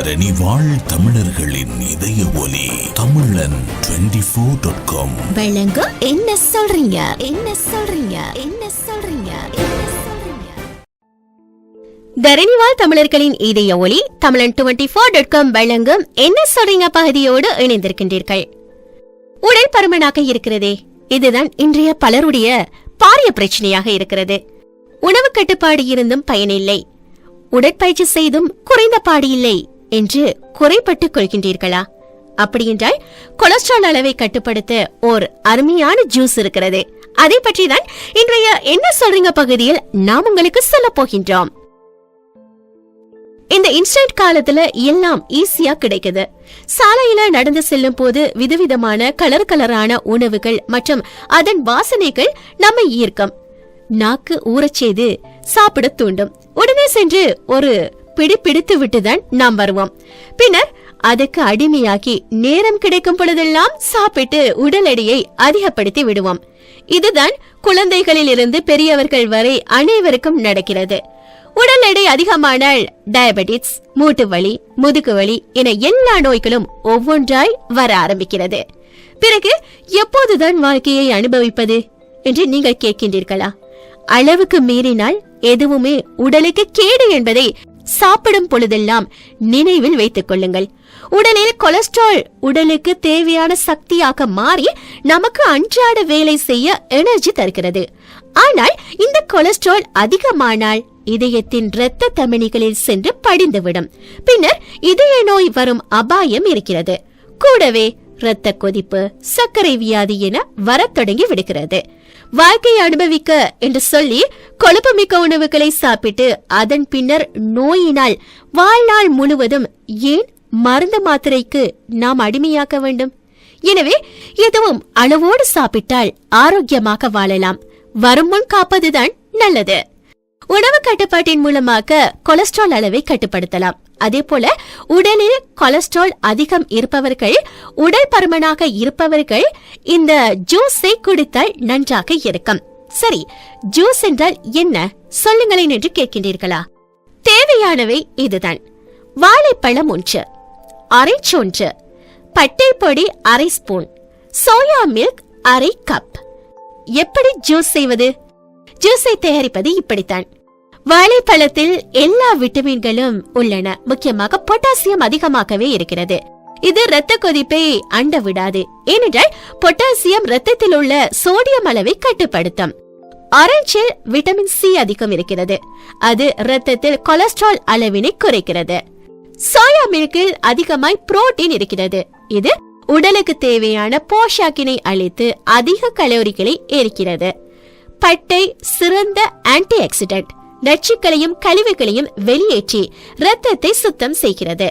தரணி வாழ் தமிழர்களின் இதய ஒலி தமிழன் டுவெண்டி ஃபோர் டாட் காம் வழங்கும் என்ன சொல்றீங்க? என்ன சொல்றீங்க? என்ன சொல்றீங்க? தரணிவால் தமிழர்களின் இதய ஒளி தமிழன் டுவெண்ட்டி ஃபோர் டாட் காம் வழங்கும் என்ன சொல்றீங்க பகுதியோடு இணைந்திருக்கின்றீர்கள். உடல் பருமனாக இருக்கிறதே இதுதான் இன்றைய பலருடைய பாரிய பிரச்சனையாக இருக்கிறது. உணவு கட்டுப்பாடு இருந்தும் பயனில்லை. உடற்பயிற்சி செய்தும் குறைந்த பாடு இல்லை. என்று குறைபட்டுக் கொள்கின்றீர்களா? அப்படியென்றால் கொலஸ்ட்ரால் அளவை கட்டுப்படுத்த ஓர் அருமையான ஜூஸ் இருக்கிறது. அதை பற்றி தான் இன்றைய என்ன சொல்றீங்க பகுதியில் நாம் உங்களுக்கு சொல்ல போகின்றோம். இந்த இன்ஸ்டன்ட் காலத்துல எல்லாம் ஈஸியா கிடைக்குது. சாலையில நடந்து செல்லும் போது விதவிதமான கலர் கலரான உணவுகள் மற்றும் அதன் வாசனைகள் நம்ம ஈர்க்கும். நாக்கு ஊறச் செய்து சாப்பிட தூண்டும். உடனே சென்று ஒரு பிடிப்பிடித்து விட்டுதான் நாம் வருவோம். பின்னர் அதுக்கு அடிமையாகி நேரம் கிடைக்கும் பொழுதெல்லாம் சாப்பிட்டு உடல் எடையை அதிகப்படுத்தி விடுவோம். இதுதான் குழந்தைகளில் இருந்து பெரியவர்கள் வரை அனைவருக்கும் நடக்கிறது. உடல் எடை அதிகமானால் டயபெட்டிஸ் மூட்டு வலி முதுகு வலி என எல்லா நோய்களும் ஒவ்வொன்றாய் வர ஆரம்பிக்கிறது. பிறகு எப்போதுதான் வாழ்க்கையை அனுபவிப்பது என்று நீங்கள் கேட்கின்றீர்களா? அளவுக்கு மீறினால் எதுவுமே உடலுக்கு கேடு என்பதை சாப்பிடும் பொழுதெல்லாம் நினைவில் வைத்துக் கொள்ளுங்கள். உடலில் கொலஸ்ட்ரால் உடலுக்கு தேவையான சக்தியாக மாறி நமக்கு அன்றாட வேலை செய்ய எனர்ஜி தருகிறது. ஆனால் இந்த கொலஸ்ட்ரால் அதிகமானால் இதயத்தின் இரத்த தமனிகளில் சென்று படிந்துவிடும். பின்னர் இதய நோய் வரும் அபாயம் இருக்கிறது. கூடவே இரத்த கொதிப்பு சர்க்கரை வியாதி என வரத் தொடங்கி விடுகிறது. வாழ்க்கையை அனுபவிக்க என்று சொல்லி கொழுப்புமிக்க உணவுகளை சாப்பிட்டு அதன் பின்னர் நோயினால் வாழ்நாள் முழுவதும் ஏன் மருந்து மாத்திரைக்கு நாம் அடிமையாக்க வேண்டும்? எனவே எதுவும் அளவோடு சாப்பிட்டால் ஆரோக்கியமாக வாழலாம். வரும் முன் காப்பதுதான் நல்லது. உணவு கட்டுப்பாட்டின் மூலமாக கொலஸ்ட்ரால் அளவை கட்டுப்படுத்தலாம். அதே போல உடலில் கொலஸ்ட்ரால் அதிகம் இருப்பவர்கள் உடல் பருமனாக இருப்பவர்கள் இந்த ஜூஸை குடித்தால் நன்றாக இருக்கும். சரி ஜூஸ் என்றால் என்ன? சொல்லுங்களேன் என்று கேட்கின்றீர்களா? தேவையானவை இதுதான். வாழைப்பழம் ஒன்று அரை ஒன்று பட்டை பொடி அரை ஸ்பூன் சோயா மில்க் அரை கப். எப்படி ஜூஸ் செய்வது? ஜூஸை தயாரிப்பது இப்படித்தான். வாழைப்பழத்தில் எல்லா விட்டமின்களும் உள்ளன. முக்கியமாக பொட்டாசியம் அதிகமாகவே இருக்கிறது. இது இரத்த கொதிப்பை அண்ட விடாது. ஏனென்றால் பொட்டாசியம் இரத்தத்தில் உள்ள சோடியம் அளவை கட்டுப்படுத்தும். ஆரஞ்சில் விட்டமின் சி அதிகம் இருக்கிறது. அது இரத்தத்தில் கொலஸ்ட்ரால் அளவினை குறைக்கிறது. சோயா மில்கில் அதிகமாய் புரோட்டீன் இருக்கிறது. இது உடலுக்கு தேவையான போஷாக்கினை அளித்து அதிக கலோரிகளை ஏற்கிறது. பட்டை சிறந்த ஆன்டி ஆக்சிடென்ட் நச்சுக்களையும் கழிவுகளையும் வெளியேற்றி இரத்தத்தை சுத்தம் செய்கிறது.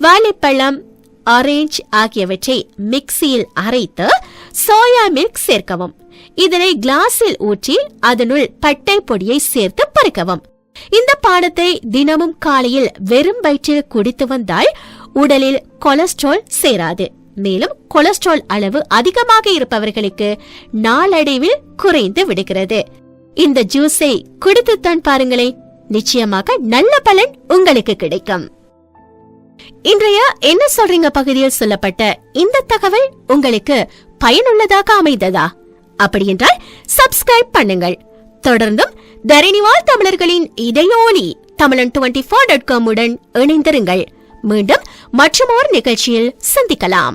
வாழைப்பழம் ஆரஞ்சு ஆகியவற்றை மிக்சியில் அரைத்து சோயா மில்க் சேர்க்கவும். இதனை கிளாஸில் ஊற்றி அதனுள் பட்டை பொடியை சேர்த்து பருக்கவும். இந்த பானத்தை தினமும் காலையில் வெறும் வயிற்றில் குடித்து வந்தால் உடலில் கொலஸ்ட்ரால் சேராது. மேலும் கொலஸ்ட்ரால் அளவு அதிகமாக இருப்பவர்களுக்கு நாளடைவில் குறைந்து விடுகிறது. இந்த ஜூஸை குடித்துத்தான் பாருங்களேன். நிச்சயமாக நல்ல பலன் உங்களுக்கு கிடைக்கும். இன்றைய என்ன சொல்றீங்க பகுதியில் சொல்லப்பட்ட இந்த தகவல் உங்களுக்கு பயனுள்ளதாக அமைந்ததா? அப்படியென்றால் சப்ஸ்கிரைப் பண்ணுங்கள். தொடர்ந்தும் தரணிவால் தமிழர்களின் இதயோலி தமிழன் டுவெண்டி ஃபோர் டாட் காம் உடன் இணைந்திருங்கள். மீண்டும் மற்றமோர் நிகழ்ச்சியில் சந்திக்கலாம்.